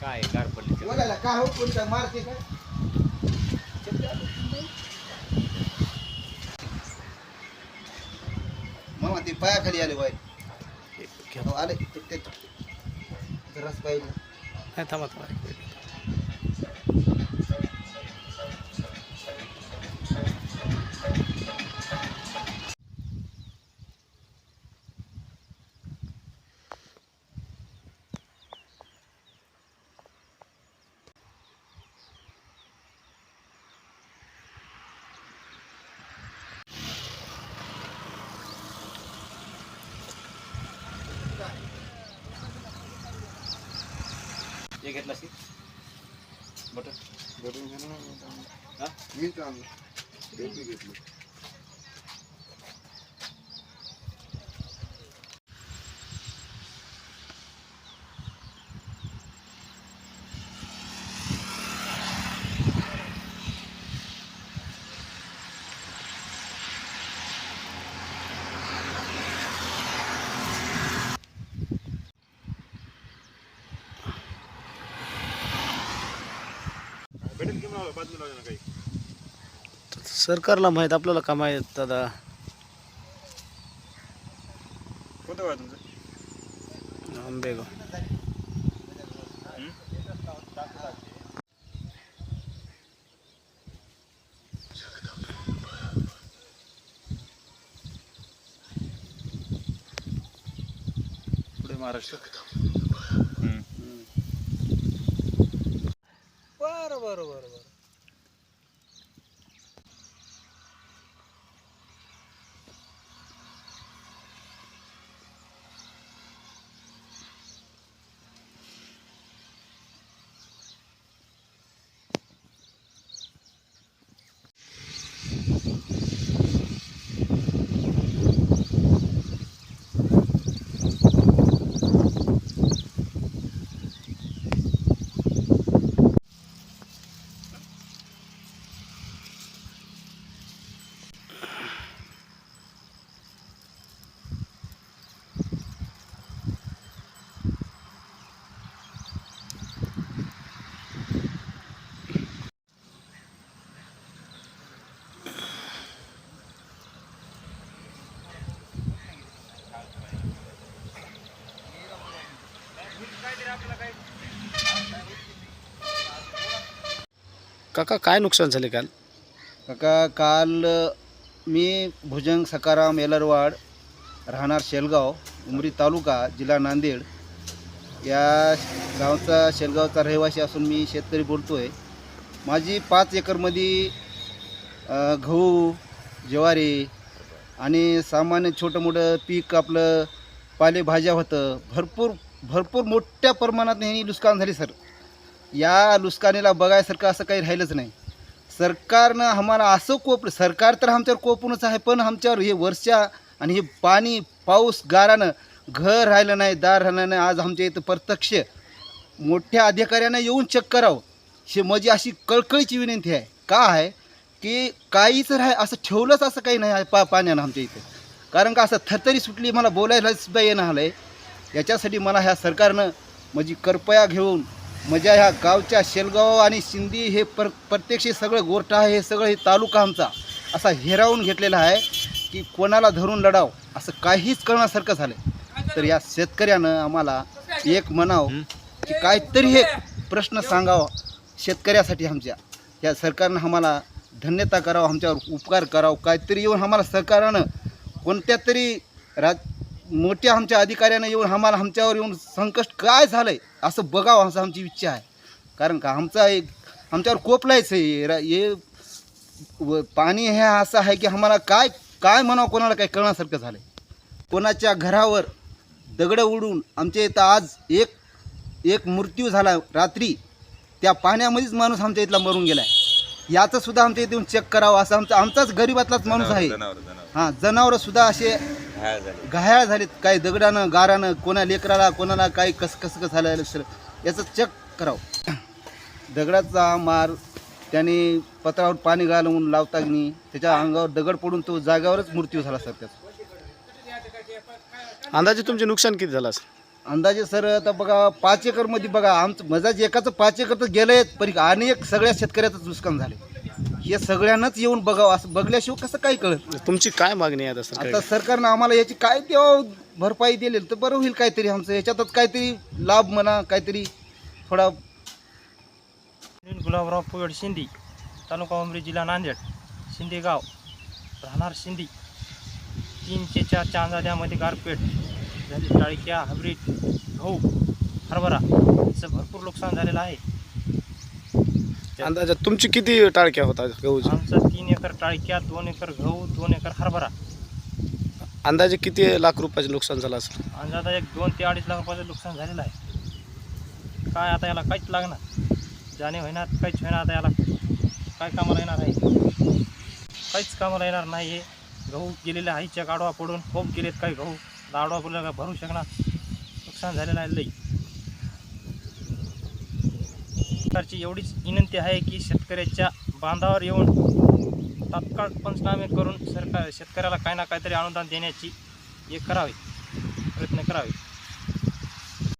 काय गारपल्ली बोलायला काय हो कोणता मारते काय? मामा ते पायाखाली आले हो, आले. ते- ते- जरास पाहिजे. नाही थांबा थांबा. हे घेतला सी बटर? मी घेतलं. सरकारला माहीत आपल्याला का माहीत दादा? कोणतं गाव आहे तुमचं? आंबेगाव. पुढे महाराष्ट्र. बरं बरं बरं बरं. काका काय नुकसान झाले काल? काका काल मी भुजंग सकाराम एलरवाड राहणार शेलगाव उमरी तालुका जिल्हा नांदेड. या गावचा शेलगावचा रहिवासी असून मी शेतकरी बोलतो आहे माझी पाच एकरमध्ये गहू ज्वारी आणि सामान्य छोटं मोठं पीक आपलं पालेभाज्या होतं. भरपूर भरपूर मोठ्या प्रमाणात ह्यानी नुकसान झाली सर. या नुकसानीला बघायसारखं असं काही राहिलंच नाही. सरकारनं आम्हाला असं कोप सरकार तर आमच्यावर कोपूनच आहे पण आमच्यावर हे वर्षा आणि हे पाणी पाऊस गारानं घर राहिलं नाही दार राहिलं नाही आज आमच्या इथं प्रत्यक्ष मोठ्या अधिकाऱ्यांना येऊन चेक करावं. हे माझी अशी कळकळीची विनंती आहे. का आहे? की काहीच राह असं ठेवलंच असं काही नाही आहे पा पाण्यानं आमच्या इथं. कारण का असं थरथरी सुटली मला बोलायला सुद्धा येणं आलं आहे याच्यासाठी मला ह्या सरकारनं माझी कृपया घेऊन माझ्या ह्या गावच्या शेलगाव आणि सिंधी हे पर प्रत्यक्ष सगळं गोरठा आहे हे सगळं हे तालुका आमचा असा हिरावून घेतलेला आहे की कोणाला धरून लढाव असं काहीच करण्यासारखं झालं तर या शेतकऱ्यानं आम्हाला एक म्हणावं की काहीतरी हे प्रश्न सांगावा शेतकऱ्यासाठी आमच्या. या सरकारनं आम्हाला धन्यता करावं आमच्यावर उपकार करावं काहीतरी येऊन आम्हाला सरकारनं कोणत्या तरी राज मोठ्या आमच्या अधिकाऱ्यानं येऊन आम्हाला आमच्यावर येऊन संकष्ट काय झालं आहे असं बघावं असं आमची इच्छा आहे. कारण का आमचा एक आमच्यावर कोपलायच आहे. हे व पाणी हे असं आहे की आम्हाला काय काय म्हणावं कोणाला काय कळण्यासारखं झालं आहे कोणाच्या घरावर दगडं उडून आमच्या इथं आज एक एक मृत्यू झाला रात्री त्या पाण्यामध्येच माणूस आमच्या इथला मरून गेला आहे याचं सुद्धा आमच्या इथे येऊन चेक करावं असं आमचा आमचाच गरीबातलाच माणूस आहे. जनावर जनावर. हां जनावरं सुद्धा असे घायल झाले. घायाळ झालेत. काही दगडानं गारानं कोणा लेकराला कोणाला काही कसं कसं कसं झालं सर याचं चेक करावं. दगडाचा मार त्याने पत्रावर पाणी घालवून लावतानी त्याच्या अंगावर दगड पडून तो जागावरच मृत्यू झाला सर त्याचा. अंदाजे तुमचे नुकसान किती झालं असेल? अंदाजे सर आता बघा पाच एकरमध्ये बघा आमचं मजाच एकाचं पाच एकर तर गेलंय पण अनेक सगळ्या शेतकऱ्याचं नुकसान झाले हे सगळ्यांनाच येऊन बघावं असं बघल्याशिवाय कसं काय कळत तुमची काय मागणी आहे आता सरकार आता सरकारनं आम्हाला याची काय द्यावं भरपाई दिली तर बरं होईल काहीतरी आमचं. याच्यातच काहीतरी लाभ म्हणा काहीतरी थोडा गुलाबराव पोयड शिंदे तालुका उमरी जिल्हा नांदेड शिंदे गाव राहणार शिंदे. तीनशे चार चांदाद्यामध्ये गारपेट. झाली. टाळक्या हायब्रीड गहू हरभरा याचं भरपूर नुकसान झालेलं आहे. अंदाजात तुमची किती टाळक्या होता गहूच्या आमचं तीन एकर टाळक्या दोन एकर गहू दोन एकर हरभरा. अंदाजे किती लाख रुपयाचे नुकसान झालं असेल? अंदाजा एक दोन ते अडीच लाख रुपयाचं नुकसान झालेलं आहे. काय आता याला काहीच लागणार. जाणे होईना काहीच होईना आता याला. काय कामाला येणार आहे? काहीच कामाला येणार नाही हे गहू गेलेले आईच्या गाडवा पडून खूप गेलेत काही गहू. गाडवा फुलं भरू शकणार? नुकसान झालेलं आहे लई. सरकारची एवढीच विनंती आहे की शेतकऱ्याच्या बांधावर येऊन तात्काळ पंचनामे करून सरकार शेतकऱ्याला काही ना काहीतरी अनुदान देण्याची हे करावे प्रयत्न करावे.